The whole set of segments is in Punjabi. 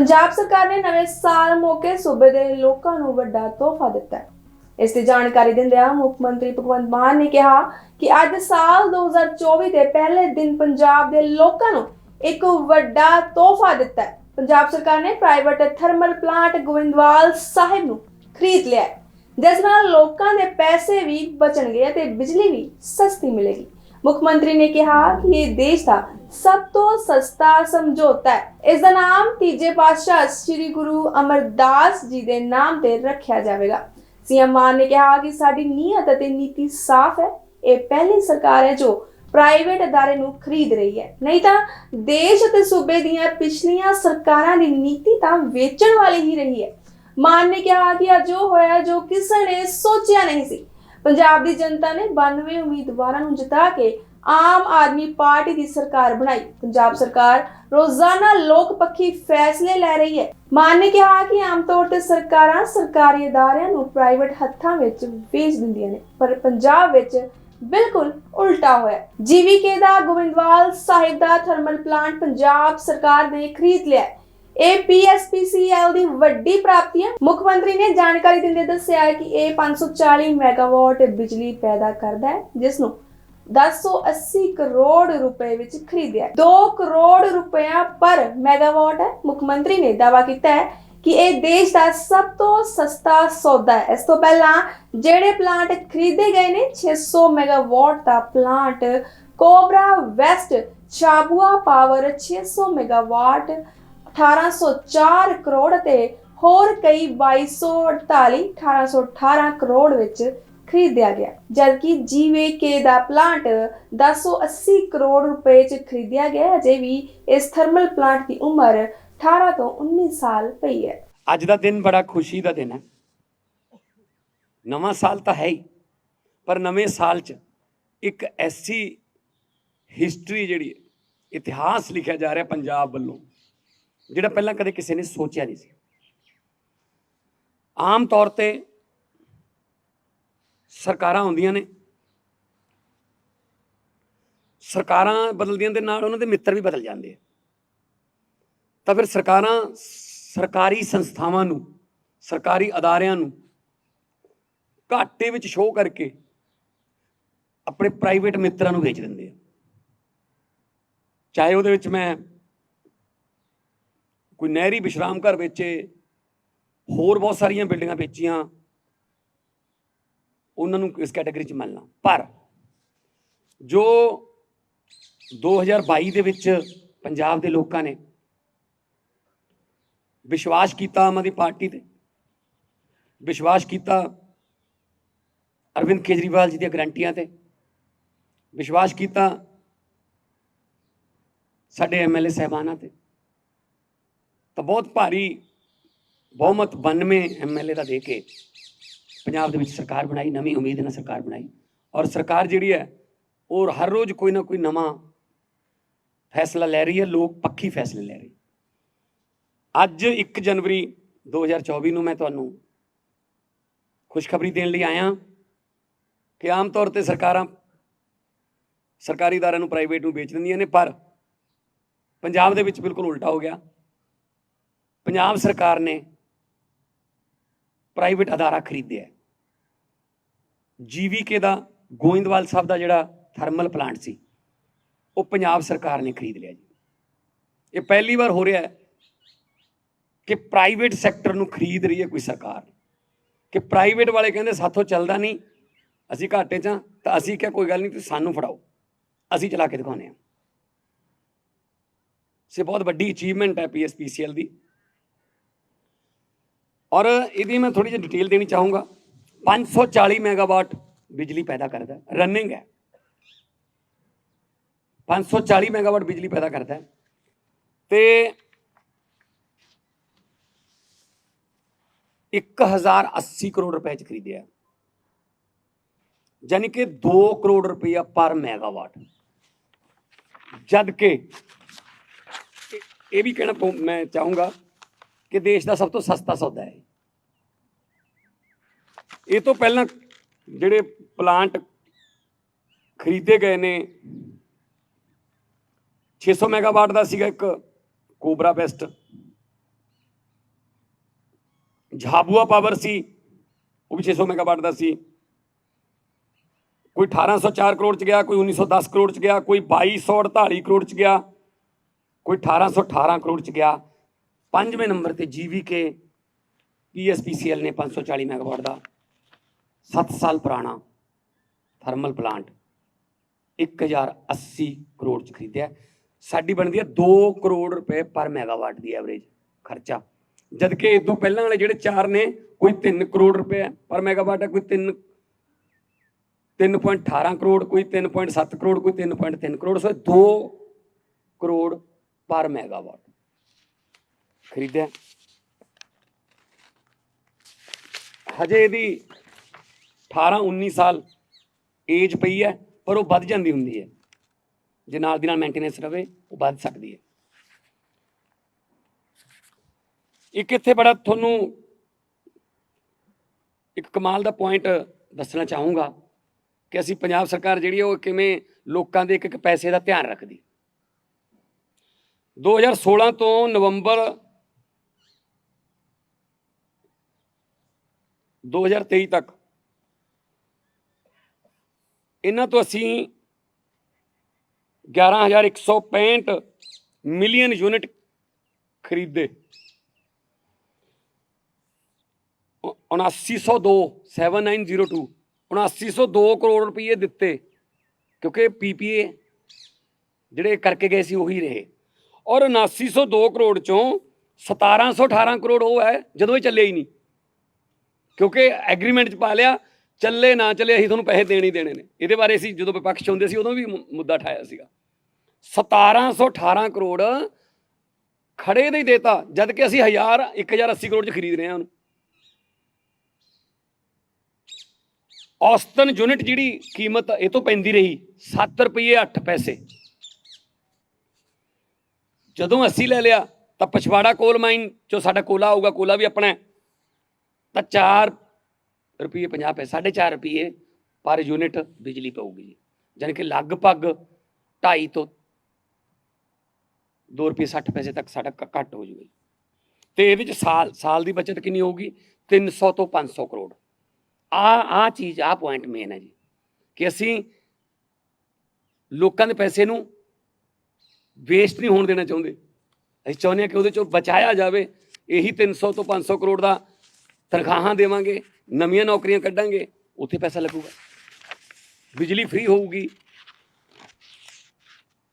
ਪੰਜਾਬ ਸਰਕਾਰ ਨੇ ਨਵੇਂ ਸਾਲ ਮੌਕੇ ਸੂਬੇ ਦੇ ਲੋਕਾਂ ਨੂੰ ਵੱਡਾ ਤੋਹਫਾ ਦਿੱਤਾ ਹੈ। ਇਸ ਦੀ ਜਾਣਕਾਰੀ ਦਿੰਦਿਆਂ ਮੁੱਖ ਮੰਤਰੀ ਭਗਵੰਤ ਮਾਨ ਨੇ ਕਿਹਾ ਕਿ ਅੱਜ ਸਾਲ 2024 ਦੇ ਪਹਿਲੇ ਦਿਨ ਪੰਜਾਬ ਦੇ ਲੋਕਾਂ ਨੂੰ ਇੱਕ ਵੱਡਾ ਤੋਹਫਾ ਦਿੱਤਾ ਹੈ। ਪੰਜਾਬ ਸਰਕਾਰ ਨੇ private thermal plant Goindwal Sahib ਨੂੰ ਖਰੀਦ ਲਿਆ ਹੈ। ਜਿਸ ਨਾਲ ਲੋਕਾਂ ਦੇ ਪੈਸੇ ਵੀ ਬਚਣਗੇ ਅਤੇ ਬਿਜਲੀ ਵੀ ਸਸਤੀ ਮਿਲੇਗੀ। ਮੁੱਖ ਮੰਤਰੀ ਨੇ ਕਿਹਾ ਕਿ ਇਹ ਦੇਸ਼ ਦਾ ਸਭ ਤੋਂ ਸਸਤਾ ਸਮਝੌਤਾ ਹੈ। ਇਸ ਦਾ ਨਾਮ ਤੀਜੇ ਪਾਤਸ਼ਾਹ ਸ੍ਰੀ ਗੁਰੂ ਅਮਰਦਾਸ ਜੀ ਦੇ ਨਾਮ ਤੇ ਰੱਖਿਆ ਜਾਵੇਗਾ। ਸੀਐਮ ਮਾਨ ਨੇ ਕਿਹਾ ਕਿ ਸਾਡੀ ਨੀਅਤ ਅਤੇ ਨੀਤੀ ਸਾਫ਼ ਹੈ। ਇਹ ਪਹਿਲੀ ਸਰਕਾਰ ਹੈ ਜੋ ਪ੍ਰਾਈਵੇਟ ਅਦਾਰੇ ਨੂੰ ਖਰੀਦ ਰਹੀ ਹੈ। ਨਹੀਂ ਤਾਂ ਦੇਸ਼ ਅਤੇ ਸੂਬੇ ਦੀਆਂ ਪਿਛਲੀਆਂ ਸਰਕਾਰਾਂ ਦੀ ਨੀਤੀ ਤਾਂ ਵੇਚਣ ਵਾਲੀ ਹੀ ਰਹੀ ਹੈ। ਮਾਨ ਨੇ ਕਿਹਾ ਕਿ ਅੱਜ ਉਹ ਹੋਇਆ ਜੋ ਕਿਸੇ ਨੇ ਸੋਚਿਆ ਨਹੀਂ ਸੀ। ਪੰਜਾਬ ਦੀ ਜਨਤਾ ਨੇ 92 ਉਮੀਦਵਾਰਾਂ ਨੂੰ ਜਿਤਾ ਕੇ ਆਮ ਆਦਮੀ ਪਾਰਟੀ ਦੀ ਸਰਕਾਰ ਬਣਾਈ। ਪੰਜਾਬ ਸਰਕਾਰ ਰੋਜ਼ਾਨਾ ਲੋਕ ਪੱਖੀ ਫੈਸਲੇ ਲੈ ਰਹੀ ਹੈ। ਮਾਨ ਨੇ ਕਿਹਾ ਕਿ ਆਮ ਤੌਰ ਤੇ ਸਰਕਾਰਾਂ ਸਰਕਾਰੀ ਅਦਾਰਿਆਂ ਨੂੰ ਪ੍ਰਾਈਵੇਟ ਹੱਥਾਂ ਵਿੱਚ ਵੇਚ ਦਿੰਦੀਆਂ ਨੇ, ਪਰ ਪੰਜਾਬ ਵਿੱਚ ਬਿਲਕੁਲ ਉਲਟਾ ਹੋਇਆ ਜੀਵੀਕੇ ਦਾ ਗੋਬਿੰਦਵਾਲ ਸਾਹਿਬ ਦਾ ਥਰਮਲ ਪਲਾਂਟ ਪੰਜਾਬ ਸਰਕਾਰ ਨੇ ਖਰੀਦ ਲਿਆ ਇਹ ਪੀਐਸਪੀਸੀਐਲ ਦੀ ਵੱਡੀ ਪ੍ਰਾਪਤੀ ਹੈ ਮੁੱਖ ਮੰਤਰੀ ਨੇ ਜਾਣਕਾਰੀ ਦਿੰਦੇ ਦੱਸਿਆ ਕਿ ਇਹ 540 ਮੈਗਾਵਾਟ ਬਿਜਲੀ ਪੈਦਾ ਕਰਦਾ ਹੈ ਜਿਸ ਨੂੰ 1080 ਕਰੋੜ ਰੁਪਏ ਵਿੱਚ ਖਰੀਦਿਆ 2 ਕਰੋੜ ਰੁਪਇਆ ਪਰ ਮੈਗਾਵਾਟ ਹੈ। ਮੁੱਖ ਮੰਤਰੀ ਨੇ ਦਾਅਵਾ ਕੀਤਾ ਹੈ ਕਿ ਇਹ ਦੇਸ਼ ਦਾ ਸਭ ਤੋਂ ਸਸਤਾ ਸੌਦਾ ਹੈ। ਇਸ ਤੋਂ ਪਹਿਲਾਂ ਜਿਹੜੇ ਪਲਾਂਟ ਖਰੀਦੇ ਗਏ ਨੇ 600 ਮੈਗਾਵਾਟ ਦਾ plant, Cobra West Chabua power 600 megawatt 1804 crore ਅਤੇ ਹੋਰ ਕਈ 2248 1818 ਕਰੋੜ ਵਿੱਚ ਖਰੀਦਿਆ ਗਿਆ। ਜਦਕਿ ਜੀਵੇਕੇ ਦਾ ਪਲਾਂਟ 1080 ਕਰੋੜ ਰੁਪਏ 'ਚ ਖਰੀਦਿਆ ਗਿਆ ਹੈ। ਅਜੇ ਵੀ ਇਸ ਥਰਮਲ ਪਲਾਂਟ ਦੀ ਉਮਰ 18 ਤੋਂ 19 ਸਾਲ ਪਈ ਹੈ। ਅੱਜ ਦਾ ਦਿਨ ਬੜਾ ਖੁਸ਼ੀ ਦਾ ਦਿਨ ਹੈ। ਨਵਾਂ ਸਾਲ ਤਾਂ ਹੈ ਹੀ, ਪਰ ਨਵੇਂ ਸਾਲ 'ਚ ਇੱਕ ਐਸੀ ਹਿਸਟਰੀ ਜਿਹੜੀ ਇਤਿਹਾਸ ਲਿਖਿਆ ਜਾ ਰਿਹਾ ਪੰਜਾਬ ਵੱਲੋਂ। ਜਿਹੜਾ ਪਹਿਲਾਂ ਕਦੇ ਕਿਸੇ ਨੇ ਸੋਚਿਆ ਨਹੀਂ ਸੀ। ਆਮ ਤੌਰ ਤੇ ਸਰਕਾਰਾਂ ਹੁੰਦੀਆਂ ਨੇ। ਸਰਕਾਰਾਂ ਬਦਲਦੀਆਂ ਦੇ ਨਾਲ ਉਹਨਾਂ ਦੇ ਮਿੱਤਰ ਵੀ ਬਦਲ ਜਾਂਦੇ ਆ। ਤਾਂ ਫਿਰ ਸਰਕਾਰਾਂ ਸਰਕਾਰੀ ਸੰਸਥਾਵਾਂ ਨੂੰ, ਸਰਕਾਰੀ ਅਦਾਰਿਆਂ ਨੂੰ ਘਾਟੇ ਵਿੱਚ ਸ਼ੋਅ ਕਰਕੇ ਆਪਣੇ ਪ੍ਰਾਈਵੇਟ ਮਿੱਤਰਾਂ ਨੂੰ ਵੇਚ ਦਿੰਦੇ ਆ। ਚਾਹੇ ਉਹਦੇ ਵਿੱਚ ਮੈਂ ਕੋਈ ਨਹਿਰੀ ਵਿਸ਼ਰਾਮ ਘਰ ਵੇਚੇ, ਹੋਰ ਬਹੁਤ ਸਾਰੀਆਂ ਬਿਲਡਿੰਗਾਂ ਵੇਚੀਆਂ, ਉਹਨਾਂ ਨੂੰ ਇਸ ਕੈਟਾਗਰੀ 'ਚ ਮਿਲਣਾ। ਪਰ ਜੋ 2022 ਦੇ ਵਿੱਚ ਪੰਜਾਬ ਦੇ ਲੋਕਾਂ ਨੇ ਵਿਸ਼ਵਾਸ ਕੀਤਾ ਆਮ ਆਦਮੀ ਪਾਰਟੀ ਤੇ, ਵਿਸ਼ਵਾਸ ਕੀਤਾ ਅਰਵਿੰਦ ਕੇਜਰੀਵਾਲ ਜੀ ਦੀਆਂ ਗਰੰਟੀਆਂ ਤੇ, ਵਿਸ਼ਵਾਸ ਕੀਤਾ ਸਾਡੇ ਐਮਐਲਏ ਸਹਿਬਾਨਾਂ ਤੇ ਤਾਂ ਬਹੁਤ ਭਾਰੀ ਬਹੁਮਤ 92 ਐਮਐਲਏ ਦਾ ਦੇ ਕੇ ਪੰਜਾਬ ਦੇ ਵਿੱਚ ਸਰਕਾਰ ਬਣਾਈ, ਨਵੀਂ ਉਮੀਦ ਨਾਲ ਸਰਕਾਰ ਬਣਾਈ। ਔਰ ਸਰਕਾਰ ਜਿਹੜੀ ਹੈ, ਉਹ ਹਰ ਰੋਜ਼ ਕੋਈ ਨਾ ਕੋਈ ਨਵਾਂ ਫੈਸਲਾ ਲੈ ਰਹੀ ਹੈ, ਲੋਕ ਪੱਖੀ ਫੈਸਲੇ ਲੈ ਰਹੀ। ਅੱਜ 1 ਜਨਵਰੀ 2024 ਨੂੰ ਮੈਂ ਤੁਹਾਨੂੰ ਖੁਸ਼ਖਬਰੀ ਦੇਣ ਲਈ ਆਇਆ ਕਿ ਆਮ ਤੌਰ ਤੇ ਸਰਕਾਰਾਂ ਸਰਕਾਰੀ ਅਦਾਰਿਆਂ ਨੂੰ ਪ੍ਰਾਈਵੇਟ ਨੂੰ ਵੇਚ ਦਿੰਦੀਆਂ ਨੇ, ਪਰ ਪੰਜਾਬ ਦੇ ਵਿੱਚ ਬਿਲਕੁਲ ਉਲਟਾ ਹੋ ਗਿਆ। ਪੰਜਾਬ ਸਰਕਾਰ ਨੇ ਪ੍ਰਾਈਵੇਟ ਅਦਾਰਾ ਖਰੀਦਿਆ ਹੈ। ਜੀਵੀਕੇ ਦਾ, ਗੋਇੰਦਵਾਲ ਸਾਹਿਬ ਦਾ ਜਿਹੜਾ ਥਰਮਲ ਪਲਾਂਟ ਸੀ, ਉਹ ਪੰਜਾਬ ਸਰਕਾਰ ਨੇ ਖਰੀਦ ਲਿਆ ਜੀ। ਇਹ ਪਹਿਲੀ ਵਾਰ ਹੋ ਰਿਹਾ ਹੈ ਕਿ ਪ੍ਰਾਈਵੇਟ ਸੈਕਟਰ ਨੂੰ ਖਰੀਦ ਰਹੀ ਹੈ ਕੋਈ ਸਰਕਾਰ। ਕਿ ਪ੍ਰਾਈਵੇਟ ਵਾਲੇ ਕਹਿੰਦੇ, ਸਾਥੋਂ ਚੱਲਦਾ ਨਹੀਂ, ਅਸੀਂ ਘਾਟੇ 'ਚ ਹਾਂ, ਤਾਂ ਅਸੀਂ ਕਿਹਾ, ਕੋਈ ਗੱਲ ਨਹੀਂ, ਤੁਸੀਂ ਸਾਨੂੰ ਫੜਾਓ, ਅਸੀਂ ਚਲਾ ਕੇ ਦਿਖਾਉਂਦੇ ਹਾਂ। ਸੇ ਬਹੁਤ ਵੱਡੀ ਅਚੀਵਮੈਂਟ ਹੈ ਪੀਐਸਪੀਸੀਐਲ ਦੀ। ਔਰ ਇਹਦੀ ਮੈਂ ਥੋੜੀ ਜਿਹੀ ਡਿਟੇਲ ਦੇਣੀ ਚਾਹੂੰਗਾ। 540 ਮੈਗਾਵਾਟ ਬਿਜਲੀ ਪੈਦਾ ਕਰਦਾ ਹੈ ਰਨਿੰਗ ਹੈ। 540 ਮੈਗਾਵਾਟ ਬਿਜਲੀ ਪੈਦਾ ਕਰਦਾ ਹੈ। ਤੇ 1080 ਕਰੋੜ ਰੁਪਏ ਚ ਖਰੀਦਿਆ ਯਾਨੀ ਕਿ 2 ਕਰੋੜ ਰੁਪਇਆ ਪਰ ਮੈਗਾਵਾਟ ਜਦ ਕਿ ਇਹ- ਵੀ ਕਹਿਣਾ ਪਊ- ਮੈਂ ਚਾਹੂੰਗਾ ਕਿ ਦੇਸ਼ ਦਾ ਸਭ ਤੋਂ ਸਸਤਾ ਸੌਦਾ ਹੈ। ਇਹ ਤੋਂ ਪਹਿਲਾਂ ਜਿਹੜੇ ਪਲਾਂਟ ਖਰੀਦੇ ਗਏ ਨੇ 600 ਮੈਗਾਵਾਟ ਦਾ ਸੀਗਾ ਇੱਕ ਕੋਬਰਾ ਬੈਸਟ ਝਾਬੂਆ ਪਾਵਰ ਸੀ, ਉਹ ਵੀ 600 ਮੈਗਾਵਾਟ ਦਾ ਸੀ। ਕੋਈ 1804 ਕਰੋੜ ਚ ਗਿਆ, ਕੋਈ 1910 ਕਰੋੜ ਚ ਗਿਆ, ਕੋਈ 2248 ਕਰੋੜ ਚ ਗਿਆ, ਕੋਈ 1818 ਕਰੋੜ ਚ ਗਿਆ। ਪੰਜਵੇਂ ਨੰਬਰ ਤੇ ਜੀਵੀਕੇ ਪੀਐਸਪੀਸੀਐਲ ਨੇ 540 ਮੈਗਾਵਾਟ ਦਾ 7 ਸਾਲ ਪੁਰਾਣਾ ਥਰਮਲ ਪਲਾਂਟ 1080 ਕਰੋੜ ਚ ਖਰੀਦਿਆ। ਸਾਡੀ ਬਣਦੀ ਹੈ 2 ਕਰੋੜ ਰੁਪਏ ਪਰ ਮੈਗਾਵਾਟ ਦੀ ਐਵਰੇਜ ਖਰਚਾ। ਜਦ ਕਿ ਤੋਂ ਪਹਿਲਾਂ ਵਾਲੇ ਜਿਹੜੇ ਚਾਰ ਨੇ, ਕੋਈ 3 ਕਰੋੜ ਰੁਪਏ ਪਰ ਮੈਗਾਵਾਟ ਹੈ ਕੋਈ 3 3.18 ਕਰੋੜ, ਕੋਈ 3.7 ਕਰੋੜ, ਕੋਈ 3.3 ਕਰੋੜ, ਸੋ 2 ਕਰੋੜ ਪਰ ਮੈਗਾਵਾਟ ਖਰੀਦਿਆ। ਹਜੇ ਇਹਦੀ 18 19 ਸਾਲ ਏਜ ਪਈ ਹੈ, ਪਰ ਉਹ ਵੱਧ ਜਾਂਦੀ ਹੁੰਦੀ ਹੈ। ਜੇ ਨਾਲ ਦੀ ਨਾਲ ਮੇਨਟੇਨੈਂਸ ਰਵੇ, ਉਹ ਵੱਧ ਸਕਦੀ ਹੈ। ਇੱਕ ਇੱਥੇ ਬੜਾ ਤੁਹਾਨੂੰ ਇੱਕ ਕਮਾਲ ਦਾ ਪੁਆਇੰਟ ਦੱਸਣਾ ਚਾਹੂੰਗਾ ਕਿ ਅਸੀਂ ਪੰਜਾਬ ਸਰਕਾਰ ਜਿਹੜੀ ਹੈ ਉਹ ਕਿਵੇਂ ਲੋਕਾਂ ਦੇ ਇੱਕ ਇੱਕ ਪੈਸੇ ਦਾ ਧਿਆਨ ਰੱਖਦੀ। 2016 ਤੋਂ ਨਵੰਬਰ 2023 ਤੱਕ। ਇਹਨਾਂ ਤੋਂ ਅਸੀਂ 11165 ਮਿਲੀਅਨ ਯੂਨਿਟ ਖਰੀਦੇ। 7902 7902 7902 ਕਰੋੜ ਰੁਪਏ ਦਿੱਤੇ, ਕਿਉਂਕਿ ਪੀਪੀਏ ਜਿਹੜੇ ਕਰਕੇ ਗਏ ਸੀ ਉਹੀ ਰਹੇ। ਔਰ 7902 ਕਰੋੜ ਚੋਂ 1718 ਕਰੋੜ ਉਹ ਹੈ, ਜਦੋਂ ਇਹ ਚੱਲੇ ਹੀ ਨਹੀਂ। ਕਿਉਂਕਿ ਐਗਰੀਮੈਂਟ ਚ ਪਾ ਲਿਆ, ਚੱਲੇ ਨਾ ਚੱਲੇ ਅਸੀਂ ਤੁਹਾਨੂੰ ਪੈਸੇ ਦੇਣੇ ਹੀ ਦੇਣੇ ਨੇ। ਇਹਦੇ ਬਾਰੇ ਅਸੀਂ ਜਦੋਂ ਵਿਪਕਸ਼ ਹੁੰਦੇ ਸੀ, ਉਦੋਂ ਵੀ ਮੁੱਦਾ ਠਾਇਆ ਸੀਗਾ। 1718 ਕਰੋੜ ਖੜੇ ਦੇ ਹੀ ਦੇਤਾ, ਜਦ ਕਿ ਅਸੀਂ 1000 1080 ਕਰੋੜ ਚ ਖਰੀਦ ਰਹੇ ਹਾਂ ਉਹਨੂੰ। ਔਸਤਨ ਯੂਨਿਟ ਜਿਹੜੀ ਕੀਮਤ ਇਹ ਤੋਂ ਪੈਂਦੀ ਰਹੀ 7 ਰੁਪਏ 8 ਪੈਸੇ। ਜਦੋਂ ਅਸੀਂ ਲੈ ਲਿਆ, ਤਾਂ ਪਛਵਾੜਾ ਕੋਲ ਮਾਈਨ ਚੋਂ ਸਾਡਾ ਕੋਲਾ ਆਊਗਾ, ਕੋਲਾ ਵੀ ਆਪਣਾ ਤਾਂ 4 ਰੁਪਏ 50 ਪੈਸੇ 4.5 ਰੁਪਏ ਪਰ ਯੂਨਿਟ ਬਿਜਲੀ ਪਊਗੀ ਜੀ। ਯਾਨੀ ਕਿ ਲਗਭਗ 2.5 ਤੋਂ 2 ਰੁਪਏ 60 ਪੈਸੇ ਤੱਕ ਸਾਡਾ ਘੱਟ ਹੋ ਜੂਗਾ ਤੇ ਇਹਦੇ ਚ ਸਾਲ ਸਾਲ ਦੀ ਬਚਤ ਕਿੰਨੀ ਹੋਊਗੀ? 300 ਤੋਂ 500 ਕਰੋੜ। ਆ ਆ ਚੀਜ਼ ਆ ਪੁਆਇੰਟ ਮੇਨ ਹੈ ਜੀ ਕਿ ਅਸੀਂ ਲੋਕਾਂ ਦੇ ਪੈਸੇ ਨੂੰ ਵੇਸਟ ਨਹੀਂ ਹੋਣ ਦੇਣਾ ਚਾਹੁੰਦੇ। ਅਸੀਂ ਚਾਹੁੰਦੇ ਹਾਂ ਕਿ ਉਹਦੇ ਚੋਂ ਬਚਾਇਆ ਜਾਵੇ। ਇਹੀ 300 ਤੋਂ 500 ਕਰੋੜ ਦਾ ਤਨਖਾਹਾਂ ਦੇਵਾਂਗੇ, ਨਵੀਆਂ ਨੌਕਰੀਆਂ ਕੱਢਾਂਗੇ, ਉੱਥੇ ਪੈਸਾ ਲੱਗੂਗਾ। ਬਿਜਲੀ ਫ੍ਰੀ ਹੋਊਗੀ।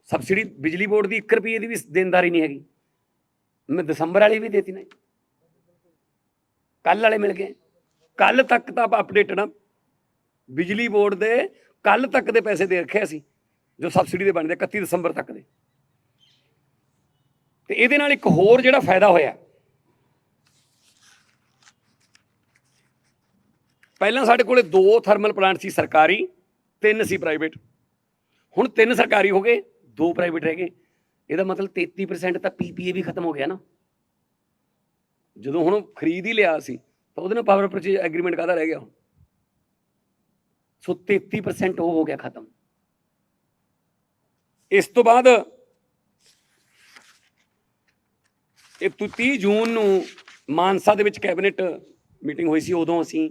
ਸਬਸਿਡੀ ਬਿਜਲੀ ਬੋਰਡ ਦੀ 1 ਰੁਪਏ ਦੀ ਵੀ ਦੇਣਦਾਰੀ ਨਹੀਂ ਹੈਗੀ। ਮੈਂ ਦਸੰਬਰ ਵਾਲੀ ਵੀ ਦੇਤੀ ਨਾ ਕੱਲ ਵਾਲੇ ਮਿਲ ਗਏ। ਕੱਲ ਤੱਕ ਤਾਂ ਆਪਾਂ ਅਪਡੇਟਡ ਆ ਬਿਜਲੀ ਬੋਰਡ ਦੇ ਕੱਲ ਤੱਕ ਦੇ ਪੈਸੇ ਦੇ ਰੱਖੇ ਅਸੀਂ ਜੋ ਸਬਸਿਡੀ ਦੇ ਬਣਦੇ 31 ਦਸੰਬਰ ਤੱਕ ਦੇ। ਤੇ ਇਹਦੇ ਨਾਲ ਇੱਕ ਹੋਰ ਜਿਹੜਾ ਫਾਇਦਾ ਹੋਇਆ ਪਹਿਲਾਂ ਸਾਡੇ ਕੋਲੇ ਦੋ ਥਰਮਲ ਪਲਾਂਟ ਸੀ ਸਰਕਾਰੀ, ਤਿੰਨ ਸੀ ਪ੍ਰਾਈਵੇਟ ਹੁਣ ਤਿੰਨ ਸਰਕਾਰੀ ਹੋ ਗਏ, ਦੋ ਪ੍ਰਾਈਵੇਟ ਰਹਿ ਗਏ। ਇਹਦਾ ਮਤਲਬ 33% ਤਾਂ ਪੀਪੀਏ ਵੀ ਖਤਮ ਹੋ ਗਿਆ ਨਾ। ਜਦੋਂ ਹੁਣ ਖਰੀਦ ਹੀ ਲਿਆ ਸੀ, ਤਾਂ ਉਹਦੇ ਨਾਲ ਪਾਵਰ ਪਰਚੇਜ ਐਗਰੀਮੈਂਟ ਕਾਹਦਾ ਰਹਿ ਗਿਆ ਹੁਣ? ਸੋ 33% ਉਹ ਹੋ ਗਿਆ ਖਤਮ। ਇਸ ਤੋਂ ਬਾਅਦ ਇਹ ਤੋਂ 30 ਜੂਨ ਨੂੰ ਮਾਨਸਾ ਦੇ ਵਿੱਚ ਕੈਬਨਿਟ ਮੀਟਿੰਗ ਹੋਈ ਸੀ, ਉਦੋਂ ਅਸੀਂ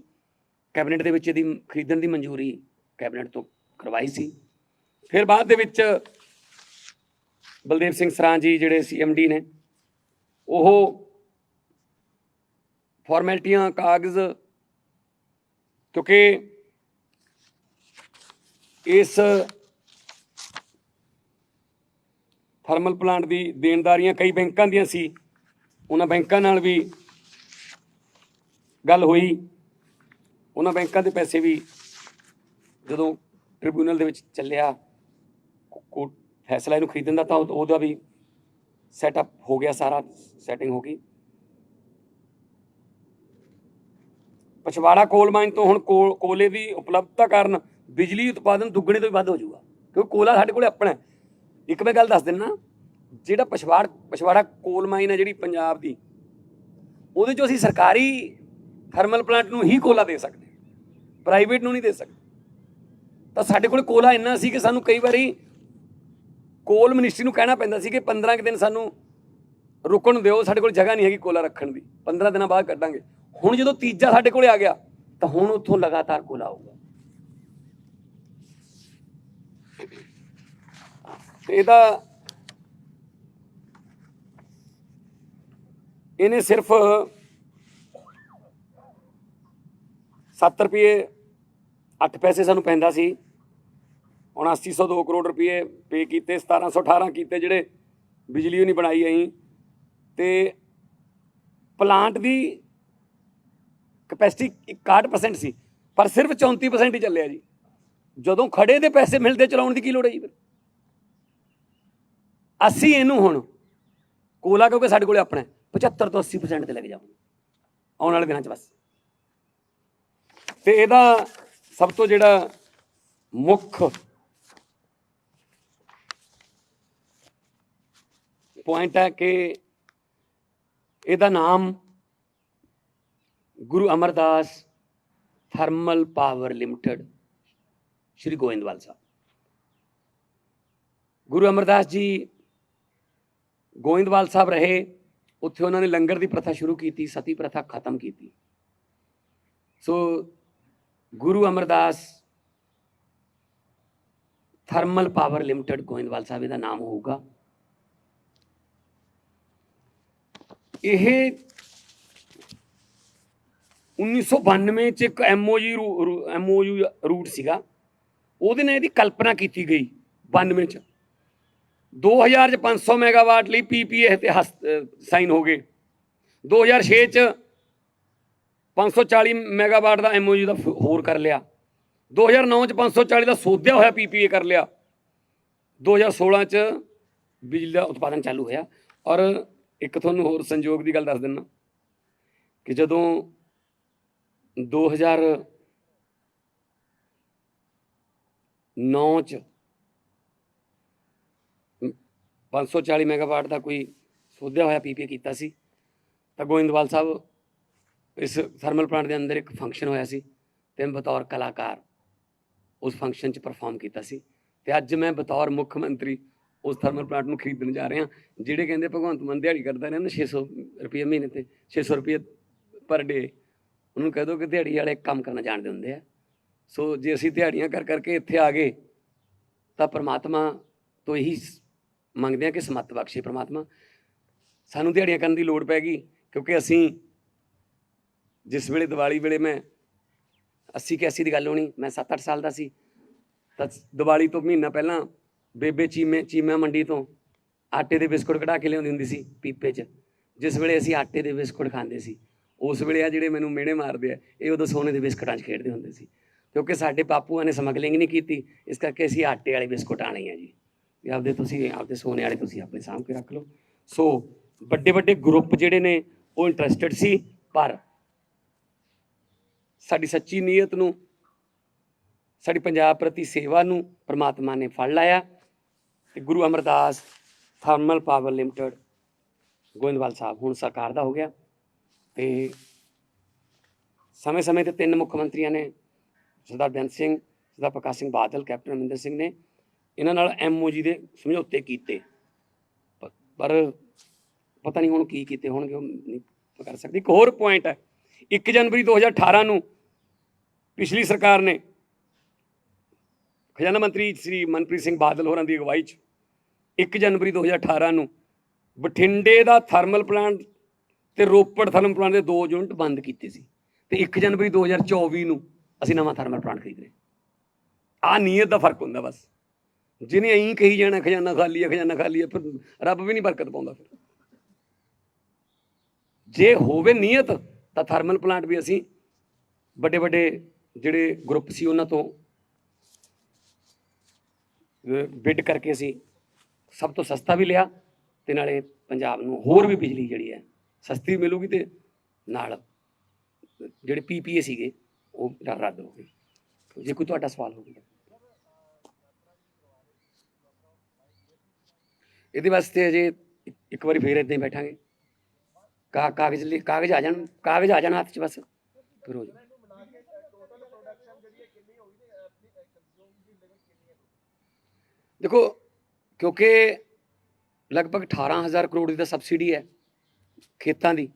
ਕੈਬਨਿਟ ਦੇ ਵਿੱਚ ਇਹਦੀ ਖਰੀਦਣ ਦੀ ਮਨਜ਼ੂਰੀ ਕੈਬਨਿਟ ਤੋਂ ਕਰਵਾਈ ਸੀ। ਫਿਰ ਬਾਅਦ ਦੇ ਵਿੱਚ ਬਲਦੇਵ ਸਿੰਘ ਸਰਾਂ ਜੀ ਜਿਹੜੇ ਸੀਐਮਡੀ ਨੇ, ਉਹ ਫਾਰਮੈਲਿਟੀਆਂ, ਕਾਗਜ਼ ਕਿਉਂਕਿ ਇਸ ਥਰਮਲ ਪਲਾਂਟ ਦੀ ਦੇਣਦਾਰੀਆਂ ਕਈ ਬੈਂਕਾਂ ਦੀਆਂ ਸੀ। ਉਹਨਾਂ ਬੈਂਕਾਂ ਨਾਲ ਵੀ ਗੱਲ ਹੋਈ। ਉਹਨਾਂ ਬੈਂਕਾਂ ਦੇ ਪੈਸੇ ਵੀ ਜਦੋਂ ਟ੍ਰਿਬਿਊਨਲ ਦੇ ਵਿੱਚ ਚੱਲਿਆ ਕੋਰਟ ਫੈਸਲਾ ਇਹਨੂੰ ਖਰੀਦਣ ਦਾ, ਤਾਂ ਉਹ- ਉਹਦਾ ਵੀ ਸੈਟਅਪ ਹੋ ਗਿਆ ਸਾਰਾ ਸੈਟਿੰਗ ਹੋ ਗਈ। ਪਛਵਾੜਾ ਕੋਲ ਮਾਈਨ ਤੋਂ ਹੁਣ ਕੋਲ- ਕੋਲੇ ਦੀ ਉਪਲਬਧਤਾ ਕਾਰਨ ਬਿਜਲੀ ਉਤਪਾਦਨ ਦੁੱਗਣੇ ਤੋਂ ਵੀ ਵੱਧ ਹੋ ਜਾਊਗਾ। ਕਿਉਂਕਿ ਕੋਲਾ ਸਾਡੇ ਕੋਲੇ ਆਪਣਾ ਇੱਕ ਮੈਂ ਗੱਲ ਦੱਸ ਦਿੰਨਾ, ਜਿਹੜਾ ਪਛਵਾੜ, ਪਛਵਾੜਾ ਕੋਲ ਮਾਈਨ ਹੈ ਜਿਹੜੀ ਪੰਜਾਬ ਦੀ, ਉਹਦੇ ਚੋਂ ਅਸੀਂ ਸਰਕਾਰੀ ਥਰਮਲ ਪਲਾਂਟ ਨੂੰ ਹੀ ਕੋਲਾ ਦੇ ਸਕਦੇ ਪ੍ਰਾਈਵੇਟ ਨੂੰ ਨਹੀਂ ਦੇ ਸਕਦੇ। ਤਾਂ ਸਾਡੇ ਕੋਲ ਕੋਲਾ ਇੰਨਾ ਸੀ ਕਿ ਸਾਨੂੰ ਕਈ ਵਾਰੀ ਕੋਲ ਮਿਨਿਸਟਰੀ ਨੂੰ ਕਹਿਣਾ ਪੈਂਦਾ ਸੀ ਕਿ 15 ਕੁ ਦਿਨ ਸਾਨੂੰ ਰੁਕਣ ਦਿਓ, ਸਾਡੇ ਕੋਲ ਜਗ੍ਹਾ ਨਹੀਂ ਹੈਗੀ ਕੋਲਾ ਰੱਖਣ ਦੀ। 15 ਦਿਨਾਂ ਬਾਅਦ ਕੱਢਾਂਗੇ। ਹੁਣ ਜਦੋਂ ਤੀਜਾ ਸਾਡੇ ਕੋਲੇ ਆ ਗਿਆ, ਤਾਂ ਹੁਣ ਉੱਥੋਂ ਲਗਾਤਾਰ ਕੋਲਾ ਆਊਗਾ। ਇਹਦਾ ਇਹਨੇ ਸਿਰਫ 7 ਰੁਪਏ 8 ਪੈਸੇ ਸਾਨੂੰ ਪੈਂਦਾ ਸੀ। ਹੁਣ 8002 ਕਰੋੜ ਰੁਪਏ ਪੇ ਕੀਤੇ 1718 ਕੀਤੇ ਜਿਹੜੇ ਬਿਜਲੀ ਉਹ ਨਹੀਂ ਬਣਾਈ ਅਸੀਂ। ਤੇ ਪਲਾਂਟ ਦੀ ਕਪੈਸਿਟੀ 61% ਸੀ ਪਰ ਸਿਰਫ 34% ਹੀ ਚੱਲਿਆ ਜੀ। ਜਦੋਂ ਖੜੇ ਦੇ ਪੈਸੇ ਮਿਲਦੇ ਚਲਾਉਣ ਦੀ ਕੀ ਲੋੜ ਹੈ ਜੀ ਫਿਰ? ਅਸੀਂ ਇਹਨੂੰ ਹੁਣ ਕੋਲਾ ਕਿਉਂਕਿ ਸਾਡੇ ਕੋਲੇ ਆਪਣਾ ਹੈ, 75 ਤੋਂ 80% ਤੇ ਲੈ ਕੇ ਜਾਵਾਂਗੇ। ਆਉਣ ਵਾਲੇ ਦਿਨਾਂ 'ਚ ਬਸ। ਤੇ ਇਹਦਾ ਸਭ ਤੋਂ ਜਿਹੜਾ ਮੁੱਖ ਪੁਆਇੰਟ ਹੈ ਕਿ ਇਹਦਾ ਨਾਮ Guru Amardas thermal power limited, Shri Goindwal Sahib. Guru Amardas ji Goindwal Sahib ਰਹੇ, ਉੱਥੇ ਉਹਨਾਂ ਨੇ ਲੰਗਰ ਦੀ ਪ੍ਰਥਾ ਸ਼ੁਰੂ ਕੀਤੀ, ਸਤੀ ਪ੍ਰਥਾ ਖਤਮ ਕੀਤੀ। So Guru Amardas thermal power limited Goindwal Sahib, ਇਹਦਾ ਨਾਮ ਹੋਊਗਾ। ਇਹ 1992 ਚ ਇੱਕ ਐਮਓਜੀ ਐਮਓਯੂ ਰੂਟ ਸੀਗਾ। ਉਹਦੇ ਨਾਲ ਇਹਦੀ ਕਲਪਨਾ ਕੀਤੀ ਗਈ 92 ਚ। 2000 ਚ 500 ਮੈਗਾਵਾਟ ਲਈ ਪੀਪੀਏ ਤੇ ਸਾਈਨ ਹੋ ਗਏ। 2006 ਚ 540 ਮੈਗਾਵਾਟ ਦਾ ਐਮਓਯੂ ਦਾ ਫ- ਹੋਰ ਕਰ ਲਿਆ। 2009 ਚ 540 ਦਾ ਸੋਧਿਆ ਹੋਇਆ ਪੀਪੀਏ ਕਰ ਲਿਆ। 2016 ਚ ਬਿਜਲੀ ਦਾ ਉਤਪਾਦਨ ਚਾਲੂ ਹੋਇਆ। ਔਰ ਇੱਕ ਤੁਹਾਨੂੰ ਹੋਰ ਸੰਯੋਗ ਦੀ ਗੱਲ ਦੱਸ ਦਿੰਨਾ ਕਿ ਜਦੋਂ 2009 ਚ 540 ਮੈਗਾਵਾਟ ਦਾ ਕੋਈ ਸੋਧਿਆ ਹੋਇਆ ਪੀਪੀਏ ਕੀਤਾ ਸੀ, ਤਾਂ ਗੋਇੰਦਵਾਲ ਸਾਹਿਬ ਇਸ ਥਰਮਲ ਪਲਾਂਟ ਦੇ ਅੰਦਰ ਇੱਕ ਫੰਕਸ਼ਨ ਹੋਇਆ ਸੀ ਤੇ ਮੈਂ ਬਤੌਰ ਕਲਾਕਾਰ ਉਸ ਫੰਕਸ਼ਨ 'ਚ ਪਰਫਾਰਮ ਕੀਤਾ ਸੀ ਤੇ ਅੱਜ ਮੈਂ ਬਤੌਰ ਮੁੱਖ ਮੰਤਰੀ ਉਸ ਥਰਮਲ ਪਲਾਂਟ ਨੂੰ ਖਰੀਦਣ ਜਾ ਰਿਹਾ ਜਿਹੜੇ ਕਹਿੰਦੇ ਭਗਵੰਤ ਮਾਨ ਦਿਹਾੜੀ ਕਰਦਾ ਰਹਿੰਦਾ 600 ਰੁਪਏ ਮਹੀਨੇ ਤੇ 600 ਰੁਪਏ ਪਰ ਡੇ ਉਹਨੂੰ ਕਹਿ ਦੋ ਕਿ ਦਿਹਾੜੀ ਵਾਲੇ ਕੰਮ ਕਰਨਾ ਜਾਣਦੇ ਹੁੰਦੇ ਆ। ਸੋ ਜੇ ਅਸੀਂ ਦਿਹਾੜੀਆਂ ਕਰ ਕਰਕੇ ਇੱਥੇ ਆ ਗਏ, ਤਾਂ ਪ੍ਰਮਾਤਮਾ ਤੋਂ ਇਹੀ ਮੰਗਦੇ ਆ ਕਿ ਸਮੱਤ ਬਖਸ਼ੇ ਪ੍ਰਮਾਤਮਾ। ਸਾਨੂੰ ਦਿਹਾੜੀਆਂ ਕਰਨ ਦੀ ਲੋੜ ਪੈ ਗਈ, ਕਿਉਂਕਿ ਅਸੀਂ ਜਿਸ ਵੇਲੇ ਦੀਵਾਲੀ ਵੇਲੇ ਮੈਂ 80 81 ਦੀ ਗੱਲ ਹੋਣੀ, ਮੈਂ 7-8 ਸਾਲ ਦਾ ਸੀ, ਤਾਂ ਦੀਵਾਲੀ ਤੋਂ ਮਹੀਨਾ ਪਹਿਲਾਂ ਬੇਬੇ ਚੀਮੇ, ਚੀਮਾ ਮੰਡੀ ਤੋਂ ਆਟੇ ਦੇ ਬਿਸਕੁਟ ਕਢਾ ਕੇ ਲਿਆਉਂਦੀ ਹੁੰਦੀ ਸੀ ਪੀਪੇ 'ਚ, ਜਿਸ ਵੇਲੇ ਅਸੀਂ ਆਟੇ ਦੇ ਬਿਸਕੁਟ ਖਾਂਦੇ ਸੀ, ਉਸ ਵੇਲੇ ਆ ਜਿਹੜੇ ਮੈਨੂੰ ਮਿਹਣੇ ਮਾਰਦੇ ਆ, ਇਹ ਉਦੋਂ ਸੋਨੇ ਦੇ ਬਿਸਕੁਟਾਂ 'ਚ ਖੇਡਦੇ ਹੁੰਦੇ ਸੀ, ਕਿਉਂਕਿ ਸਾਡੇ ਪਾਪੂਆਂ ਨੇ ਸਮਗਲਿੰਗ ਨਹੀਂ ਕੀਤੀ, ਇਸ ਕਰਕੇ ਅਸੀਂ ਆਟੇ ਵਾਲੇ ਬਿਸਕੁਟ ਆਣੇ ਆ ਜੀ, ਵੀ ਆਪਦੇ ਤੁਸੀਂ, ਆਪਦੇ ਸੋਨੇ ਵਾਲੇ ਤੁਸੀਂ ਆਪਣੇ ਸਾਂਭ ਕੇ ਰੱਖ ਲਓ। ਸੋ ਵੱਡੇ ਵੱਡੇ ਗਰੁੱਪ ਜਿਹੜੇ ਨੇ, ਉਹ ਇੰਟਰਸਟਿਡ ਸੀ, ਪਰ ਸਾਡੀ ਸੱਚੀ ਨੀਅਤ ਨੂੰ, ਸਾਡੀ ਪੰਜਾਬ ਪ੍ਰਤੀ ਸੇਵਾ ਨੂੰ ਪ੍ਰਮਾਤਮਾ ਨੇ ਫੜ ਲਾਇਆ ਤੇ Guru Amardas thermal power limited Goindwal Sahib ਹੁਣ ਸਰਕਾਰ ਦਾ ਹੋ ਗਿਆ ਤੇ ਸਮੇਂ-ਸਮੇਂ ਤੇ ਤਿੰਨ ਮੁੱਖ ਮੰਤਰੀਆਂ ਨੇ, ਸਰਦਾਰ ਬੈਂਸ ਸਿੰਘ, ਸਰਦਾਰ ਪ੍ਰਕਾਸ਼ ਸਿੰਘ ਬਾਦਲ, ਕੈਪਟਨ ਅਮਰਿੰਦਰ ਸਿੰਘ ਨੇ ਇਹਨਾਂ ਨਾਲ ਐਮਓਜੀ ਦੇ ਸਮਝੌਤੇ ਕੀਤੇ। ਪਰ ਪਤਾ ਨਹੀਂ ਹੁਣ ਕੀ ਕੀਤੇ ਹੋਣਗੇ, ਉਹ ਨਹੀਂ ਕਰ ਸਕਦੀ। ਇੱਕ ਹੋਰ ਪੁਆਇੰਟ ਹੈ 1 ਜਨਵਰੀ 2018 ਨੂੰ ਪਿਛਲੀ ਸਰਕਾਰ ਨੇ ਖਜ਼ਾਨਾ ਮੰਤਰੀ ਸ੍ਰੀ ਮਨਪ੍ਰੀਤ ਸਿੰਘ ਬਾਦਲ ਹੋਰਾਂ ਦੀ ਅਗਵਾਈ 'ਚ 1 ਜਨਵਰੀ 2018 ਨੂੰ ਬਠਿੰਡੇ ਦਾ ਥਰਮਲ ਪਲਾਂਟ ਤੇ ਰੋਪੜ ਥਰਮਲ ਪਲਾਂਟ ਦੇ ਦੋ ਯੂਨਿਟ ਬੰਦ ਕੀਤੇ ਸੀ ਤੇ 1 ਜਨਵਰੀ 2024 ਨੂੰ ਅਸੀਂ ਨਵਾਂ ਥਰਮਲ ਪਲਾਂਟ ਖਰੀਦ ਰਹੇ। ਆ ਨੀਅਤ ਦਾ ਫ਼ਰਕ ਹੁੰਦਾ ਬਸ। ਜਿਹਨੇ ਐਂ ਕਹੀ ਜਾਣਾ ਖਜ਼ਾਨਾ ਖਾਲੀ ਹੈ ਖਜ਼ਾਨਾ ਖਾਲੀ ਹੈ ਫਿਰ ਰੱਬ ਵੀ ਨਹੀਂ ਬਰਕਤ ਪਾਉਂਦਾ ਫਿਰ। ਜੇ ਹੋਵੇ ਨੀਅਤ, ਤਾਂ ਥਰਮਲ ਪਲਾਂਟ ਵੀ ਅਸੀਂ ਵੱਡੇ ਵੱਡੇ ਜਿਹੜੇ ਗਰੁੱਪ ਸੀ ਉਹਨਾਂ ਤੋਂ ਬਿਡ ਕਰਕੇ ਅਸੀਂ ਸਭ ਤੋਂ ਸਸਤਾ ਵੀ ਲਿਆ ਤੇ ਨਾਲੇ ਪੰਜਾਬ ਨੂੰ ਹੋਰ ਵੀ ਬਿਜਲੀ ਜਿਹੜੀ ਹੈ, ਸਸਤੀ ਮਿਲੂਗੀ ਤੇ ਨਾਲ ਜਿਹੜੇ ਪੀਪੀਏ ਸੀਗੇ, ਉਹ ਰ- ਰੱਦ ਹੋ ਗਏ। ਜੇ ਕੋਈ ਤੁਹਾਡਾ ਸਵਾਲ ਹੋਵੇ। ਇਹਦੇ ਵਾਸਤੇ ਅਜੇ ਇੱਕ- ਵਾਰੀ ਫੇਰ ਇਦਾਂ ਹੀ ਬੈਠਾਂਗੇ। ਕਾ, ਕਾਗਜ਼ ਲਈ ਕਾਗਜ਼ ਆ ਜਾਣ, ਕਾਗਜ਼ ਆ ਜਾਣ ਹੱਥ 'ਚ ਬਸ, ਫਿਰ ਹੋ ਜਾਊ। ਦੇਖੋ, ਕਿਉਂਕਿ ਲਗਭਗ 18000 ਕਰੋੜ ਦੀ ਤਾਂ ਸਬਸਿਡੀ ਹੈ ਖੇਤਾਂ ਦੀ।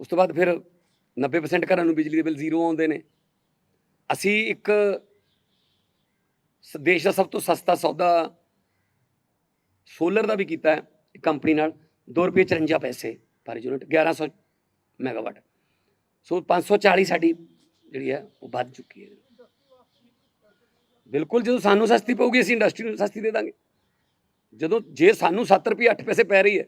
ਉਸ ਤੋਂ ਬਾਅਦ ਫਿਰ 90% ਘਰਾਂ ਨੂੰ ਬਿਜਲੀ ਦੇ ਬਿੱਲ ਜ਼ੀਰੋ ਆਉਂਦੇ ਨੇ। ਅਸੀਂ ਇੱਕ ਦੇਸ਼ ਦਾ ਸਭ ਤੋਂ ਸਸਤਾ ਸੌਦਾ ਸੋਲਰ ਦਾ ਵੀ ਕੀਤਾ ਹੈ, ਇੱਕ ਕੰਪਨੀ ਨਾਲ 2 ਰੁਪਏ 54 ਪੈਸੇ ਪਰ ਯੂਨਿਟ 1100 ਮੈਗਾਵਾਟ। ਸੋ 540 ਸਾਡੀ ਜਿਹੜੀ ਹੈ, ਉਹ ਵੱਧ ਚੁੱਕੀ ਹੈ। ਬਿਲਕੁਲ, ਜਦੋਂ ਸਾਨੂੰ ਸਸਤੀ ਪਊਗੀ, ਅਸੀਂ ਇੰਡਸਟਰੀ ਨੂੰ ਸਸਤੀ ਦੇ ਦਾਂਗੇ। ਜਦੋਂ ਜੇ ਸਾਨੂੰ 7 ਰੁਪਏ 8 ਪੈਸੇ ਪੈ ਰਹੀ ਹੈ,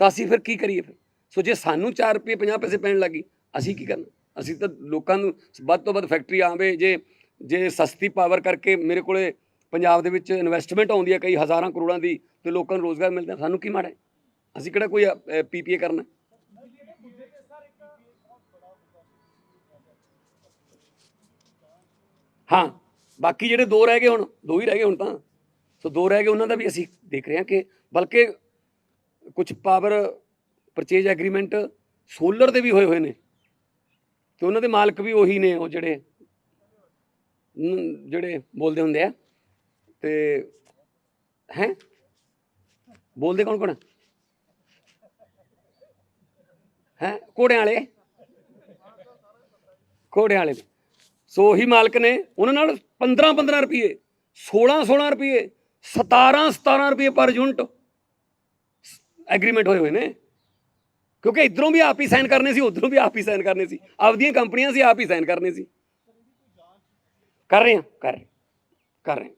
ਤਾਂ ਅਸੀਂ ਫਿਰ ਕੀ ਕਰੀਏ ਫਿਰ? ਸੋ ਜੇ ਸਾਨੂੰ 4 ਰੁਪਏ 50 ਪੈਸੇ ਪੈਣ ਲੱਗੀ ਅਸੀਂ ਕੀ ਕਰਨਾ? ਅਸੀਂ ਤਾਂ ਲੋਕਾਂ ਨੂੰ ਵੱਧ ਤੋਂ ਵੱਧ ਫੈਕਟਰੀ ਆਵੇ, ਜੇ ਜੇ ਸਸਤੀ ਪਾਵਰ ਕਰਕੇ ਮੇਰੇ ਕੋਲੇ ਪੰਜਾਬ ਦੇ ਵਿੱਚ ਇਨਵੈਸਟਮੈਂਟ ਆਉਂਦੀ ਹੈ ਕਈ ਹਜ਼ਾਰਾਂ ਕਰੋੜਾਂ ਦੀ, ਤੇ ਲੋਕਾਂ ਨੂੰ ਰੋਜ਼ਗਾਰ ਮਿਲਦਾ, ਸਾਨੂੰ ਕੀ ਮਾੜਾ ਹੈ? ਅਸੀਂ ਕਿਹੜਾ ਕੋਈ ਪੀਪੀਏ ਕਰਨਾ? ਹਾਂ। ਬਾਕੀ ਜਿਹੜੇ ਦੋ ਰਹਿ ਗਏ ਹੁਣ, ਦੋ ਹੀ ਰਹਿ ਗਏ ਹੁਣ ਤਾਂ। ਸੋ ਦੋ ਰਹਿ ਗਏ ਉਹਨਾਂ ਦਾ ਵੀ ਅਸੀਂ ਦੇਖ ਰਹੇ ਹਾਂ ਕਿ ਬਲਕਿ ਕੁਝ ਪਾਵਰ ਪਰਚੇਜ ਐਗਰੀਮੈਂਟ ਸੋਲਰ ਦੇ ਵੀ ਹੋਏ ਹੋਏ ਨੇ। ਤੇ ਉਹਨਾਂ ਦੇ ਮਾਲਕ ਵੀ ਉਹੀ ਨੇ ਉਹ ਜਿਹੜੇ ਜਿਹੜੇ ਬੋਲਦੇ ਹੁੰਦੇ ਆ। ਤੇ ਹੈ? ਬੋਲਦੇ ਕੌਣ ਕੌਣ ਹੈ? ਘੋੜਿਆਂ ਵਾਲੇ? ਘੋੜਿਆਂ ਵਾਲੇ। ਨੇ। ਸੋ ਉਹੀ ਮਾਲਕ ਨੇ, ਉਹਨਾਂ ਨਾਲ 15 15 ਰੁਪਏ 16 16 ਰੁਪਏ 17 17 ਰੁਪਏ ਪਰ ਯੂਨਿਟ ਐਗਰੀਮੈਂਟ ਹੋਏ ਹੋਏ ਨੇ। ਕਿਉਂਕਿ ਇਧਰੋਂ ਵੀ ਆਪ ਹੀ ਸਾਈਨ ਕਰਨੇ ਸੀ, ਉਧਰੋਂ ਵੀ ਆਪ ਹੀ ਸਾਈਨ ਕਰਨੇ ਸੀ। ਆਪਦੀਆਂ ਕੰਪਨੀਆਂ ਸੀ, ਆਪ ਹੀ ਸਾਈਨ ਕਰਨੇ ਸੀ। ਕਰ ਰਹੇ ਹਾਂ, ਕਰ ਰਹੇ ਕਰ ਰਹੇ ਹਾਂ।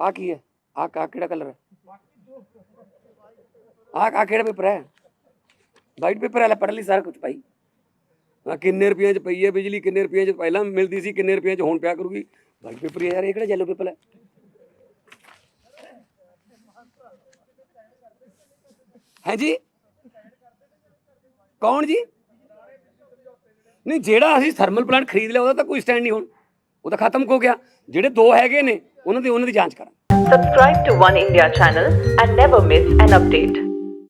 ਆ ਕੀ ਹੈ? ਆ ਕਾ, ਕਿਹੜਾ ਕਲਰ ਹੈ? ਆ ਕਾ ਕਿਹੜਾ ਪੇਪਰ ਹੈ? ਵਾਈਟ ਪੇਪਰ ਵਾਲਾ ਪੜ੍ਹ ਲਈ ਸਾਰਾ ਕੁਝ ਭਾਈ। ਆ ਕਿੰਨੇ ਰੁਪਏ ਚ ਪਈ ਹੈ ਬਿਜਲੀ, ਕਿੰਨੇ ਰੁਪਏ ਚ ਪਹਿਲਾਂ ਮਿਲਦੀ ਸੀ, ਕਿੰਨੇ ਰੁਪਏ ਚ ਹੁਣ ਪਿਆ ਕਰੂਗੀ। ਵਾਈਟ ਪੇਪਰ ਹੀ ਹੈ ਯਾਰ, ਇਹ ਕਿਹੜਾ ਯੈਲੋ ਪੇਪਰ ਹੈ? ਹੈ ਜੀ? ਕੌਣ ਜੀ? ਨਹੀਂ, ਜਿਹੜਾ ਅਸੀਂ ਥਰਮਲ ਪਲਾਂਟ ਖਰੀਦ ਲਿਆ, ਉਹਦਾ ਤਾਂ ਕੋਈ ਸਟੈਂਡ ਨਹੀਂ ਹੁਣ। ਉਹ ਤਾਂ ਖਤਮ ਹੋ ਗਿਆ। ਜਿਹੜੇ ਦੋ ਹੈਗੇ ਨੇ, ਉਹਨਾਂ ਦੀ ਉਹਨਾਂ ਦੀ ਜਾਂਚ ਕਰਾਂ Subscribe to One India channel and never miss an update.